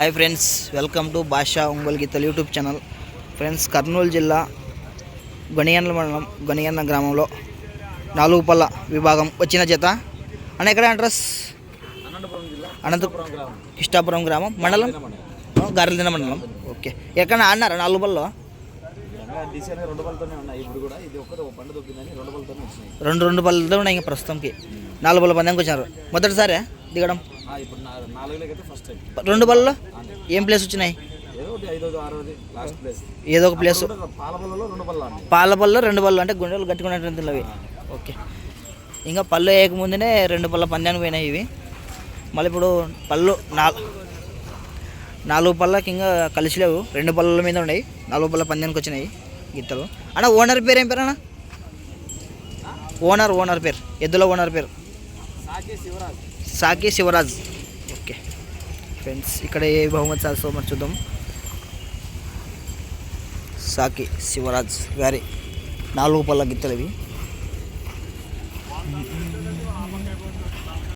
Hi friends welcome to భాషా ఒంగోలు గీతలు YouTube channel. Friends Kurnool జిల్లా గొనియన్న మండలం గొనియన్న గ్రామంలో నాలుగు పల్ల విభాగం వచ్చిన జత. అన్న ఎక్కడ అడ్రస్? అనంతపురం కిష్టాపురం గ్రామం. మండలం? గారెలదిన మండలం. ఓకే. ఎక్కడ అన్నారు నాలుగు పళ్ళు రెండు ఉన్నాయి రెండు రెండు పళ్ళతో ఉన్నాయి ఇంకా ప్రస్తుతంకి నాలుగు పళ్ళ పందెంకి వచ్చినారు. మొదటిసారే దిగడం. ఇప్పుడు నా నాలుగులోకి అయితే ఫస్ట్ టైం రెండు పళ్ళలో ఏం ప్లేస్ వచ్చినాయి? ఏదో ఒక ప్లేస్ పాల పళ్ళలో రెండు పళ్ళు అంటే గుండెలు కట్టుకునేటువంటి అవి. ఓకే. ఇంకా పళ్ళు వేయకముందునే రెండు పళ్ళ పందానికి పోయినాయి ఇవి. మళ్ళీ ఇప్పుడు పళ్ళు నాలుగు నాలుగు పళ్ళకి ఇంకా కలిసి లేవు. రెండు పళ్ళ మీద ఉన్నాయి. నాలుగు పళ్ళ పందానికి వచ్చినాయి గిత్తలు. అన్న ఓనర్ పేరు ఏం పేరు అన్న? ఓనర్ ఓనర్ పేరు. ఎద్దుల ఓనర్ పేరు. సాకి శివరాజ్. సాకి శివరాజ్. ఓకే. ఫ్రెండ్స్ ఇక్కడ ఏ బహుమతి సాధిస్తో మరి చూద్దాం. సాకి శివరాజ్. గారి నాలుగు పళ్ళ గిత్తలు ఇవి.